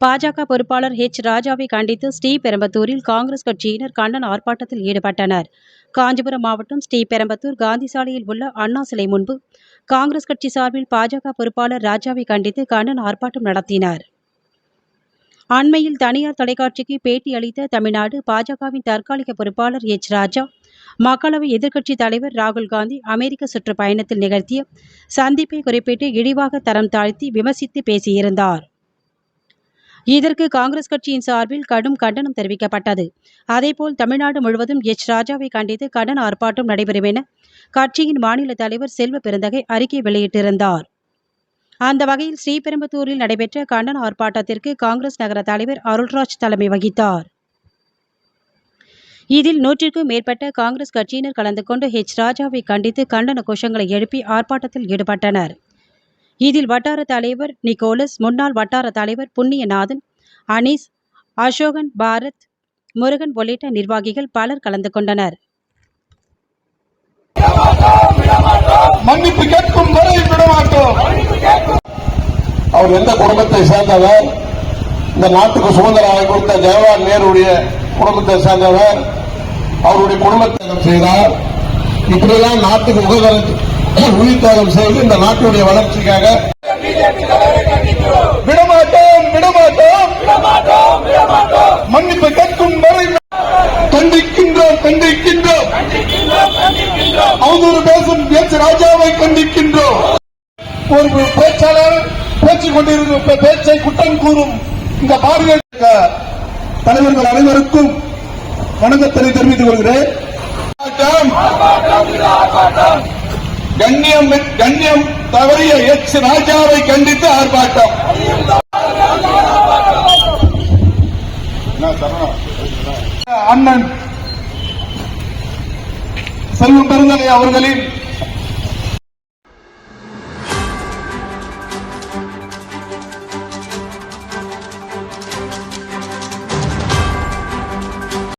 பாஜக பொறுப்பாளர் ஹெச். ராஜாவை கண்டித்து ஸ்ரீபெரும்பத்தூரில் காங்கிரஸ் கட்சியினர் கண்டன ஆர்ப்பாட்டத்தில் ஈடுபட்டனர். காஞ்சிபுரம் மாவட்டம் ஸ்ரீபெரும்பத்தூர் காந்தி சாலையில் உள்ள அண்ணா சிலை முன்பு காங்கிரஸ் கட்சி சார்பில் பாஜக பொறுப்பாளர் ராஜாவை கண்டித்து கண்டன ஆர்ப்பாட்டம் நடத்தினர். அண்மையில் தனியார் தொலைக்காட்சிக்கு பேட்டி அளித்த தமிழ்நாடு பாஜகவின் தற்காலிக பொறுப்பாளர் எச் ராஜா மக்களவை எதிர்க்கட்சித் தலைவர் ராகுல் காந்தி அமெரிக்க சுற்றுப்பயணத்தில் நிகழ்த்திய சந்திப்பை குறிப்பிட்டு இழிவாக தரம் தாழ்த்தி விமர்சித்து பேசியிருந்தார். இதற்கு காங்கிரஸ் கட்சியின் சார்பில் கடும் கண்டனம் தெரிவிக்கப்பட்டது. அதேபோல் தமிழ்நாடு முழுவதும் எச். ராஜாவை கண்டித்து கடன் ஆர்ப்பாட்டம் நடைபெறும் என கட்சியின் மாநில தலைவர் செல்வ பெருந்தகை அறிக்கை வெளியிட்டிருந்தார். அந்த வகையில் ஸ்ரீபெரும்புத்தூரில் நடைபெற்ற கண்டன ஆர்ப்பாட்டத்திற்கு காங்கிரஸ் நகர தலைவர் அருள்ராஜ் தலைமை வகித்தார். இதில் நூற்றிற்கும் மேற்பட்ட காங்கிரஸ் கட்சியினர் கலந்து கொண்டு ஹெச் ராஜாவை கண்டித்து கண்டன கோஷங்களை எழுப்பி ஆர்ப்பாட்டத்தில் ஈடுபட்டனர். இதில் வட்டார தலைவர் நிக்கோலஸ் முன்னாள் வட்டார தலைவர் புண்ணியநாதன் அனீஸ் அசோகன் பாரத் முருகன் உள்ளிட்ட நிர்வாகிகள் பலர் கலந்து கொண்டனர். மன்னிப்பு கேட்கும் வரை விடமாட்டோம். அவர் எந்த குடும்பத்தை சேர்ந்தவர்? இந்த நாட்டுக்கு சுதந்திரம் கொடுத்த ஜவஹர்லால் நேருடைய குடும்பத்தை சேர்ந்தவர். அவருடைய குடும்பத்தை செய்தார். இப்படியெல்லாம் நாட்டுக்கு உபகரணம் உயிர் செய்து இந்த நாட்டுடைய வளர்ச்சிக்காக விடமாட்டோம் விடமாட்டோம். மன்னிப்பு கேட்கும் வரை கண்டிக்கின்றோம் கண்டிக்கின்றோம். அவதூறு பேசும் பேச்சு ராஜாவை கண்டிக்கின்றோம். ஒரு பேச்சாளர் பேச்சு கொண்டிருக்கும் பேச்சை குற்றம் கூறும் இந்த பாரதிய தலைவர்கள் அனைவருக்கும் வணக்கத்தினை தெரிவித்துக் கொள்கிறேன். ஆர்ப்பாட்டம். கண்ணியம் கண்ணியம் தவறிய எச் ராஜாவை கண்டித்து ஆர்ப்பாட்டம். அண்ணன் செல்வம் பெருந்தகை அவர்களின்